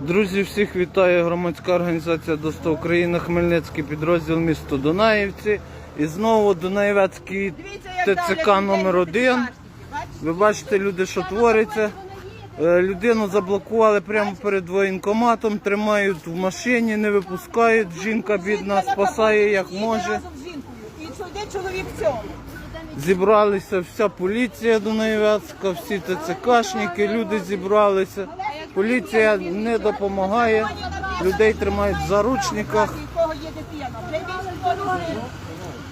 Друзі, всіх вітає громадська організація «Доста Україна», Хмельницький підрозділ місто Дунаївці. І знову Дунаєвецький ТЦК номер 1 Ви бачите, люди, що твориться. Е, Людину заблокували прямо перед воєнкоматом, тримають в машині, не випускають. Жінка бідна спасає як може. І йде чоловік цьому. Зібралися вся поліція Дунаєвецька, всі ТЦКшники, люди зібралися. Поліція не допомагає, людей тримають в заручниках.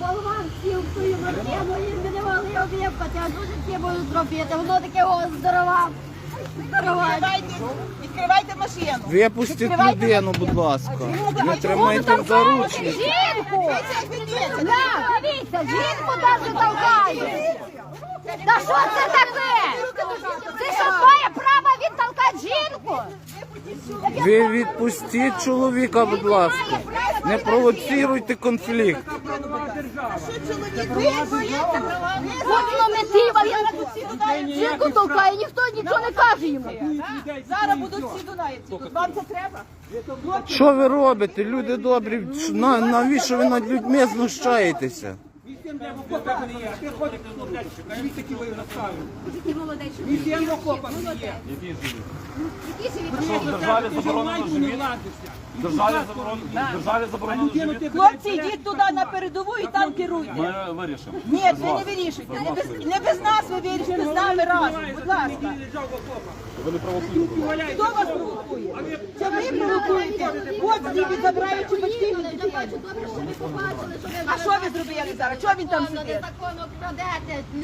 Болван сів свою машину і не а дуже всі будуть зробити. Воно таке о, здорова. Здорова. Відкривайте, машину. Випустіть людину, будь ласка. Не тримайте в заручниках. Жінку! Дивіться, жінку даже толкає. Та що це таке? Це що жінку? Ви відпустіть чоловіка, будь ласка. Не провоціруйте конфлікт. Що чоловік боїться права? От лометива, він жінку толкає, ніхто нічого не каже йому. Зараз будуть всі дунаївці. Тут Вам це треба? Що ви робите, люди добрі? На, навіщо ви над людьми знущаєтеся? Державі заборонено живіт. Державі заборонено, державі заборонено живіт. Хлопці, йдіть туди на передову і там керуйте. Ми вирішимо. Ні, ви не вирішуйте. Не без, не без нас ви вирішите, з нами разом. Будь ласка. Не провокуєте. Хто вас провокує? Це ви провокуєте. От звідки забираючи батьків від дітей. А що ви зробили зараз? Чого він там сидить?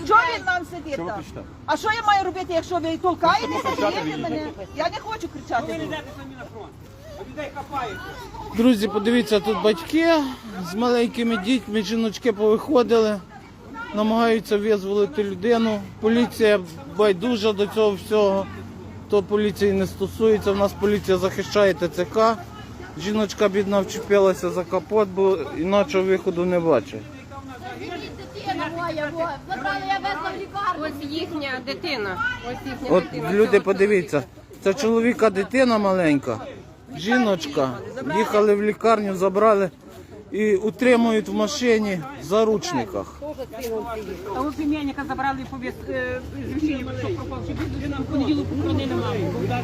Чого він нам сидить Що ви там? кричите? А що я маю робити, якщо ви толкаєтеся мене? Я не хочу кричати. Друзі, подивіться, тут батьки з маленькими дітьми, жіночки повиходили, намагаються визволити людину. Поліція байдужа до цього всього. То поліції не стосується. У нас поліція захищає ТЦК. Жіночка бідна вчепилася за капот, бо інакше виходу не бачить. Дитина моя, во, забрали, я везла в лікарню. Ось їхня дитина. Ось їхня От дитина. люди, подивіться, це чоловіка дитина маленька, жіночка. Їхали в лікарню, забрали і утримують в машині в заручниках. А у племянника забрали повіс е, звичайно, що пропав, що він в понеділок похоронили маму. бо удар.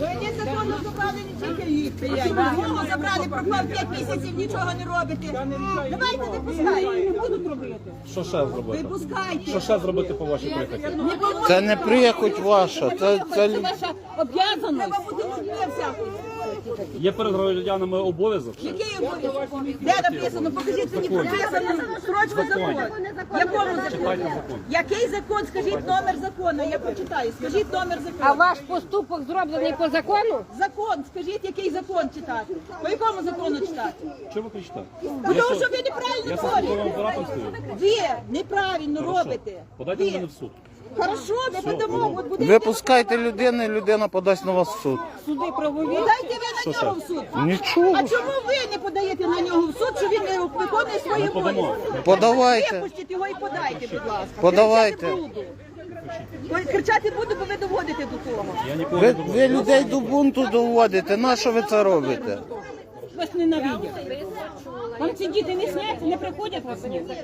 Ви незаконно забрали не тільки їх. Його забрали, пропав 5 місяців, нічого не робите. Давайте не пускайте. Не будуть робити. Що ще зробити? Випускайте. Що ще зробити по вашій прихоті? Це не прихоть ваша, це, це Ваша об'язаність. Треба бути людьми всякою. Є перед громадянами обов'язок. Який обов'язок? Де написано? Покажіть мені прописано. Строчку закон. Якому закону? закон. Який закон? Скажіть номер закону. Я прочитаю. Скажіть номер закону. А ваш поступок зроблений по закону? Закон. Скажіть, який закон читати. По якому закону читати? Чого ви кричите? Тому що ви неправильно Я з творите. апаратом стою. Ви неправильно робите. Подайте Ви. мене в суд. Хорошо, ми подамо. От буде Випускайте людину, і людина подасть на вас в суд. Суди правові. Подайте ви на нього в суд. Нічого. А чому ви не подаєте на нього в суд, що він не виконує свої Ми Подавайте. Випустіть його і подайте, будь ласка. Подавайте. Кричати буду. Ой, Кричати буду, бо ви доводите до того. Я ніколи Ви, не ви людей до бунту доводите. На що ви це робите? Вас ненавидять. Вам ці діти не сняться, не приходять вас сняться.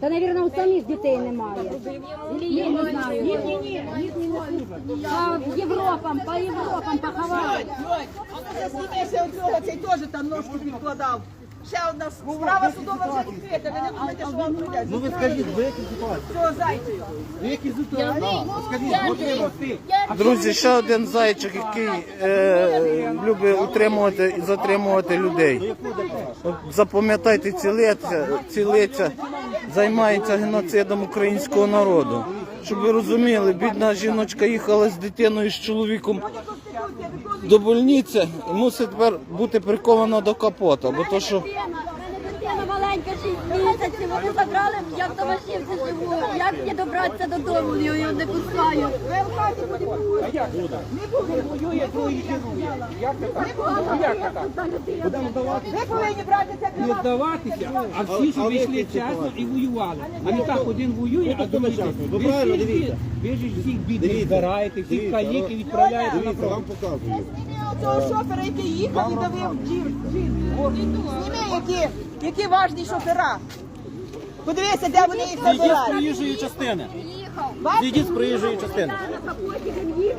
Та, навірно, у самих дітей немає. Я не знаю. Ні, ні, ні. В Європам, по Європам поховали. А ну заснімайся цей теж там ножку підкладав. Ще одна справа судова вже відкрита, ви не думаєте, що вам прийдеться. Ну ви скажіть, ви які ситуації? Цього зайцю. Друзі, ще один зайчик, який е, любить утримувати і затримувати людей. От запам'ятайте, ці лиця, займається геноцидом українського народу. Щоб ви розуміли, бідна жіночка їхала з дитиною з чоловіком до больниці і мусить бути прикована до капота, бо то що Дитина, в мене дитина маленька. маленька 6 місяців, вони забрали, я в Томашівці живу. Як мені добратися додому, я його не пускаю. Ви в хаті буде приходити. Не буде. Воює, другий керує. Як це так? Ну, Як це так? Ви повинні брати це Не здаватися, а всі, щоб йшли чесно і воювали. А не так один воює, а другий йде. Ви всіх бід- ви ж всіх бідних збираєте, всіх каліки відправляєте на фронт. Цього шофера, який їхав і давив жінку. Зніми, які, які важні шофера. Подивися, де вони їх забирають. проїжджої частини. Бачиш? З проїжджої частини. Ми їх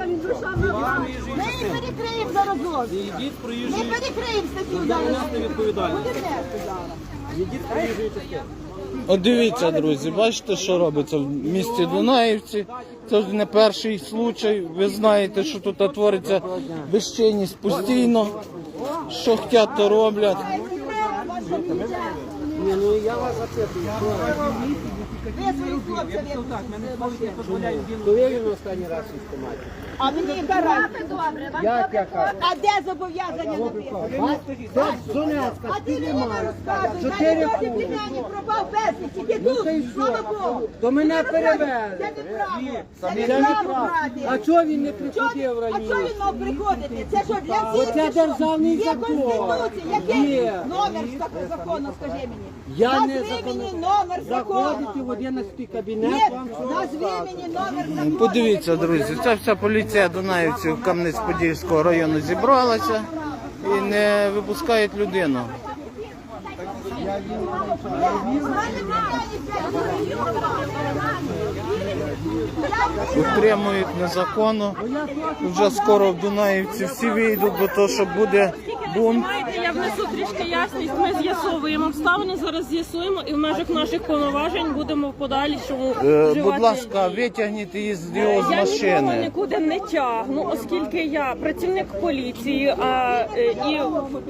перекриємо зараз зовсім. Ідіть з Ми проїжджої перекриємо статтю зараз. частини відповідальність. Буде нести з проїжджої частини. От дивіться, друзі, бачите, що робиться в місті Дунаївці. Це ж не перший случай. Ви знаєте, що тут твориться безчинність постійно. Що хотять, то роблять. Awal saya. Ви своїх хлопців як Так, мене хлопці не дозволяють він. А мені яка разниця? А де зобов'язання написано? А ти мені не розказуй. Чотири племянник пропав безвісті. Ти тут, слава Богу. То мене перевели. Це неправда. Це брате. А чого він не приходив він- А раніше? чого він мав приходити? Це що, для всіх? Оце чи що? державний Є закон. Конституція. Який Є. номер зак- закону, скажи мені? Я не Назви закон- мені номер закону. Заходите в 11 кабінет, вам закону. Подивіться, друзі, ця вся поліція Дунаївців Кам'янець-Подільського району зібралася і не випускають людину. Утримують незаконно. Вже скоро в Дунаївці всі вийдуть, бо то, що буде бунт. Я внесу трішки ясність. Ми з'ясовуємо обставини, зараз з'ясуємо і в межах наших повноважень будемо в подальшому Е, вживати Будь ласка, витягніть її з його з нікого машини. нікуди не тягну, оскільки я працівник поліції, а е, і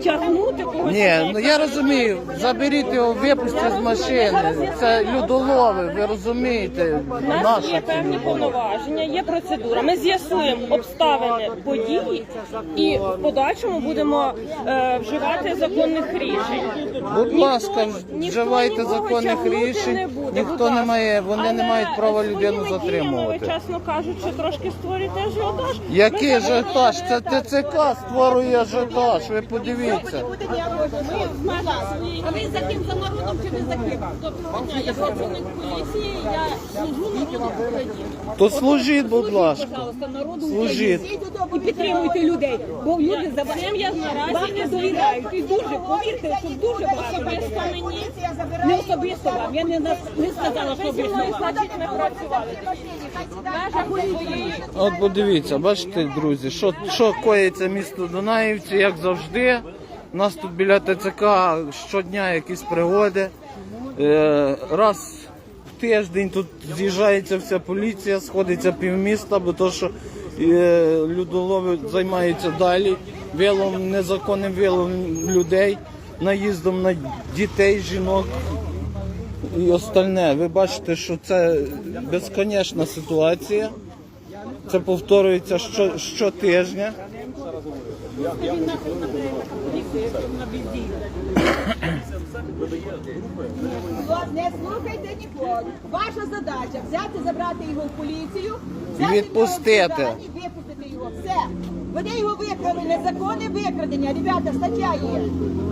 тягнути когось. Ні, ну я розумію, заберіть його, випустіть з машини. Це людолови, ви розумієте, У нас наша є це певні повноваження, є процедура. Ми з'ясуємо обставини події і в подальшому будемо е, вживати законних рішень. Будь ласка, ніхто вживайте нікого законних тягнути не рішень. буде, Ніхто не ласка. має, вони не Але мають права своїми людину діями затримувати. Ви, чесно кажучи, трошки створюєте ажіотаж. Який ажіотаж? Це заборонили ТЦК створює ажіотаж. Ви подивіться. Ми в межах своїх. А ви за ким за народом чи ви за ким? Доброго дня, я працівник поліції, я служу народу України. То служіть, будь ласка. Пожалуйста, народу Служіть. і підтримуйте людей, бо люди за Цим я наразі вам не довіряють. І дуже, повірте, що дуже багато особисто людей. мені. Не особисто вам, я не, на- не сказала, що особисто. значить, не працювали. От подивіться, бачите, друзі, що, що коїться місто Дунаївці, як завжди. У нас тут біля ТЦК щодня якісь пригоди. Е, раз в тиждень тут з'їжджається вся поліція, сходиться півміста, бо то, що е, людолови займаються далі виловом, незаконним виловом людей, наїздом на дітей, жінок і остальне. Ви бачите, що це безконечна ситуація. Це повторюється що, щотижня. Не слухайте нікого. Ваша задача взяти, забрати його в поліцію, взяти відпустити. його в Судані, випустити його. Все. Вони його викрали, незаконне викрадення. Ребята, стаття є.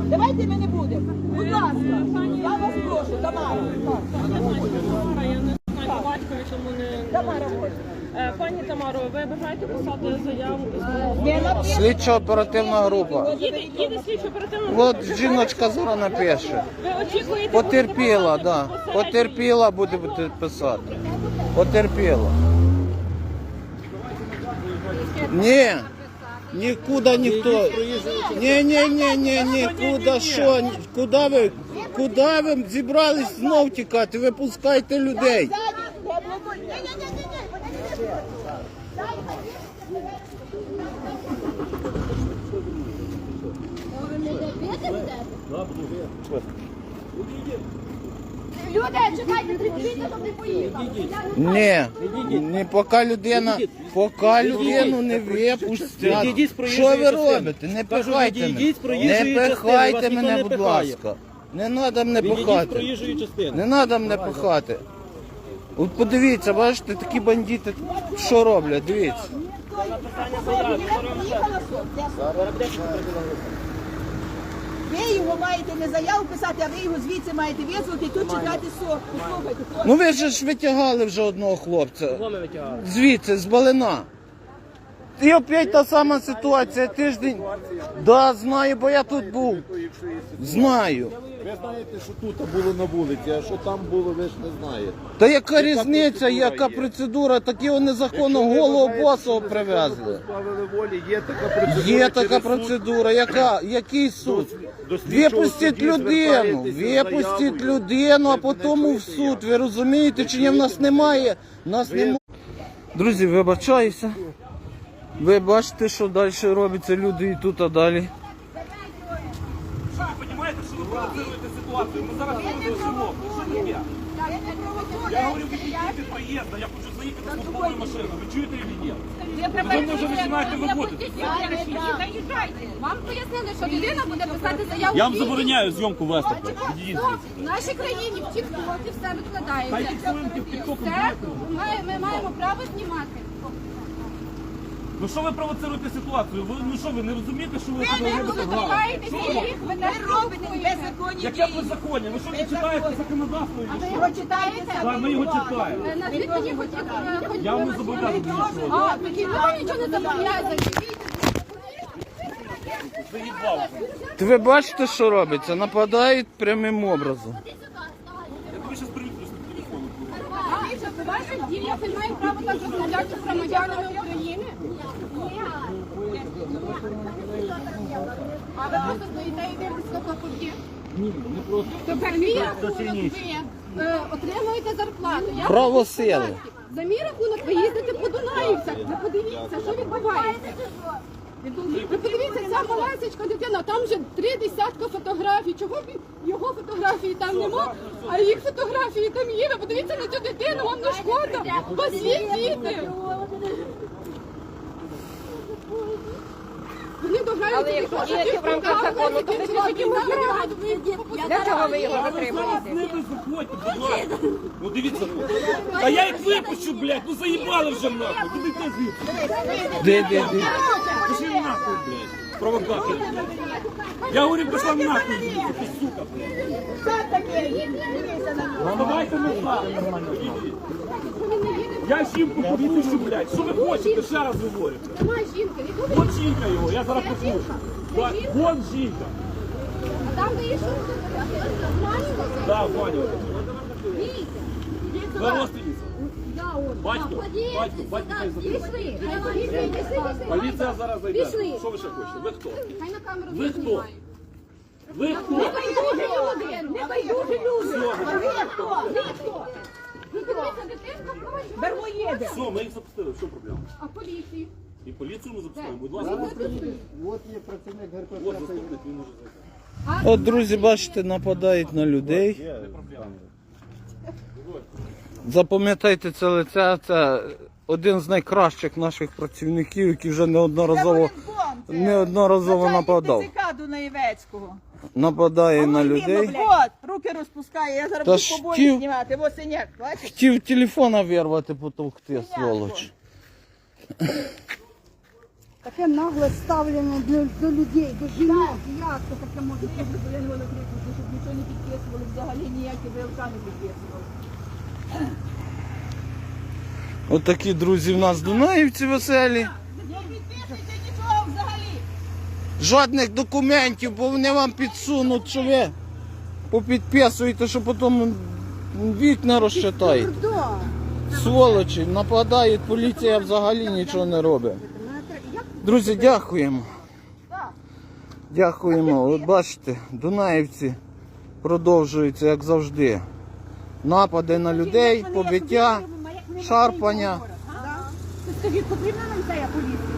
Давайте ми не будемо. Будь ласка, я вас прошу, Тамара. Тамара. Е, Пані Тамаро, ви бажаєте писати заяву? Слідчо-оперативна група. Їде, їде слідчо оперативно. От жіночка зараз напише. Ви очікуєте... Потерпіла, да. Потерпіла буде писати. Потерпіла. Ні. Нікуди ніхто. Ні, ні, ні, ні, нікуди що? Ні- Куди ви? Куди ви зібрались знов тікати? Ви пускайте людей. Не. Ні, ні, ні, ні, ні. Люди, чекайте, тріпіться, щоб не поїхали. Ні, не поки людина, поки людину не випустять. Відійдіть з Що ви частини. робите? Не Кажу, пихайте відійдіть з мене. проїжджої Не частини, пихайте ніхто мене, не будь пихає. ласка. Не треба мене Відійдіть з пихати. проїжджої частини. Не треба мене пихати. От подивіться, бачите, такі бандити що роблять, дивіться. Ви його маєте не заяву писати, а ви його звідси маєте визвати і тут чекати сок. Послухайте, хлопці. Ну ви ж витягали вже одного хлопця. Звідси, з Балина. І опять та сама ситуація, тиждень. Да, знаю, бо я тут був. Знаю. Ви знаєте, що тут було на вулиці, а що там було, ви ж не знаєте. Та яка різниця, яка процедура, такі вони незаконно голого босого привезли. Позбавили волі, є така процедура. Є така суд. процедура, яка, який суд? до слідчого Випустіть судді людину, випустіть заявою. людину, а Ви потім в чуєте, суд. Ви розумієте, чи ні в нас немає? В Нас немає. Друзі, вибачаюся. Ви бачите, що далі робиться, люди і тут, а далі. Що ви розумієте, що ви провоцируєте ситуацію? Ми зараз тут живемо. Що таке? Я говорю, відійдіть від проїзду, я хочу заїхати з службовою машиною. Ви чуєте чи ні? Ви вже починаєте виходити. Вам пояснили, що людина буде писати заяву. Я вам забороняю зйомку вести. В нашій країні в тіктокі все викладається. Все, ми маємо право знімати. Ну що ви провоцируєте ситуацію? Ви ну що ви не розумієте, що ви Ви не робите? їх, ви не робите беззаконні Яке дії. беззаконня? Ви що не читаєте законодавство? чи Ви що? його читаєте? Так, ми його читаємо. Назвіть мені хоч е, хоч- Я вам не зобов'язаний нічого. А, такі вам нічого не. Заїбав. То ви бачите, що робиться? Нападають прямим образом. Я тобі зараз привітрю з телефону. Ваша дія, ви маєте право так розмовляти з громадянами України? А ви просто стоїте і дивитесь на хлопці? Ні, не просто. Тепер мій рахунок ви е, отримуєте зарплату. Я Право сили. податки. За мій рахунок ви їздите по Дунаївцях. Ви подивіться, що відбувається. Ви подивіться, ця малесечка дитина, там вже три десятка фотографій. Чого б його фотографії там нема, а їх фотографії там є. Ви подивіться на цю дитину, вам не шкода. У вас є діти. Дограють якщо діти в рамках закону, то які Для чого ви його затримуєте? не ви будь ласка. Ну дивіться. А я їх випущу, блядь, ну заїбали вже нахуй. Куди звідси? Де, де, де? Пішли нахуй, блядь. Провокатор. Я говорю, пішла нахуй звідси, ти сука, блядь. Що таке? Ну, Давайте ми нормально. Я жінку попущу, блядь. Що ви хочете? Ще раз говорю. Немає жінки, не буде. От жінка його, я зараз послухаю. Ба- Вон жінка. А там де є що? Да, Ваня. Ви родственниця. Батько, батько, батько хай записує. Поліція зараз зайде. Пішли. Що ви ще хочете? Ви хто? Хай на камеру Ви хто? Ви хто? Небайдужі люди! Небайдужі люди! Ви хто? Ви хто? Ну, дивіться, дитинка просить. Бермо їде. все, ми їх запустили. Що проблема? А поліції? І поліцію ми запускаємо. Будь ласка, От є працівник ГРП. от заступник, він може зайти. От, друзі, бачите, нападають на людей. Запам'ятайте це лице, це один з найкращих наших працівників, який вже неодноразово, неодноразово нападав. ТЦК Дунаєвецького. Нападає на людей. От, руки розпускає, я зараз Та буду ж побої ті- знімати. Ось синяк, бачиш? Хотів телефона вирвати, потовкти, сволоч. Таке нагле ставлення до, до людей, до жінок. Як це таке може бути? Я не воно крикнути, щоб нічого не підписували, взагалі ніякі ВЛК не підписували. От такі друзі в нас дунаївці веселі. Не підписуйте нічого взагалі. Жодних документів, бо вони вам підсунуть, що ви попідписуєте, що потім вікна розчитаєте. Сволочі, нападають, поліція взагалі нічого не робить. Друзі, дякуємо. Дякуємо. От бачите, Дунаївці продовжуються, як завжди. Напади на людей, побиття, шарпання. Скажіть, потрібна нам ця поліція?